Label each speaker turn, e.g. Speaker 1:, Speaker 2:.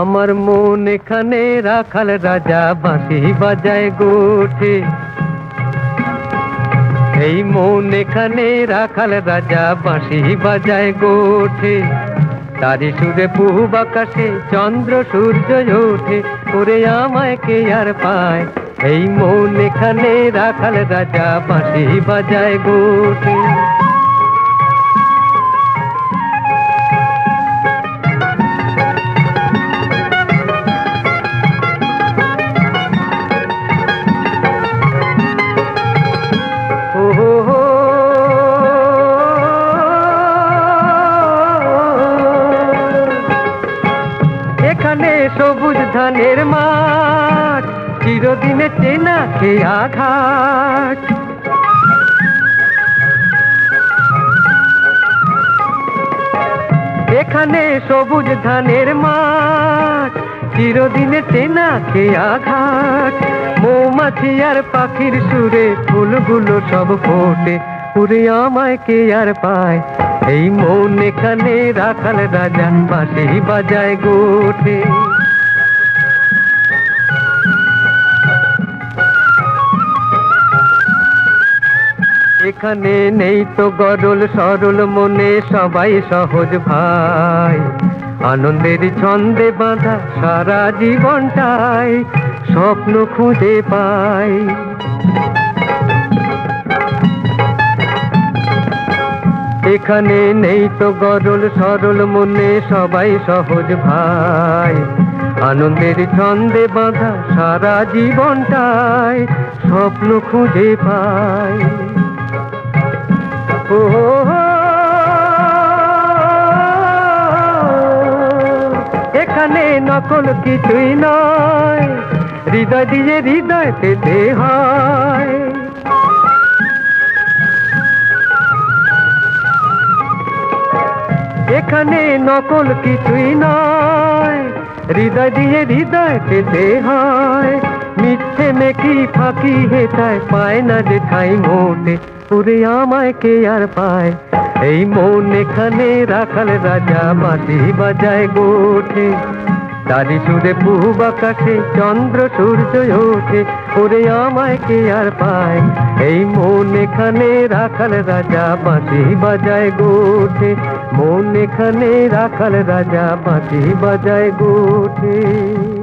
Speaker 1: আমার মন এখানে রাখাল রাজা, বাঁশি বাজায় গোঠে। এই মন এখানে রাখাল রাজা, বাঁশি বাজায় গোঠে। তারি সুরে পূব আকাশে চন্দ্র সূর্য ওঠে। ওরে আমায় কে আর পায়? এই মন এখানে রাখাল রাজা, বাঁশি বাজায় গোঠে। সবুজ ধানের মাঠ, চিরদিনে চেনা কে আঘাট এখানে সবুজ ধানের মাঠ, চিরদিনে চেনা কে আঘাট মৌমাছি আর পাখির সুরে ফুলগুলো সব ফোটে পুরে আমায় কে আর পায়? এই মন এখানে রাখাল রাজা পাশে বাজায় গোঠে। এখানে নেই তো গরল সরল মনে সবাই সহজ ভাই। আনন্দের ছন্দে বাঁধা সারা জীবনটাই স্বপ্ন খুঁজে পাই। এখানে নেই তো গরল সরল মনে সবাই সহজ ভাই। আনন্দের ছন্দে বাঁধা সারা জীবনটাই স্বপ্ন খুঁজে ও এখানে নকল কিছুই নয়। হৃদয় দিয়ে হৃদয় পেতে হয় এখানে নকল কিছুই নয়। হৃদয় দিয়ে হৃদয় পেতে হয়। মিথ্যে মেকি ফাঁকি হেতায় পায় না যে ঠাই মোটে। পুরে আমায় কে আর পায়? এই মন এখানে রাখাল রাজা, মাটি বাজায় গোঠে তারি সুরে পূব আকাশে চন্দ্র, সূর্য ওঠে, ওরে আমায় কে আর পায়? এই মন এখানে রাখাল রাজা, বাঁশি বাজায় গোঠে। মন এখানে রাখাল রাজা, বাঁশি বাজায় গোঠে।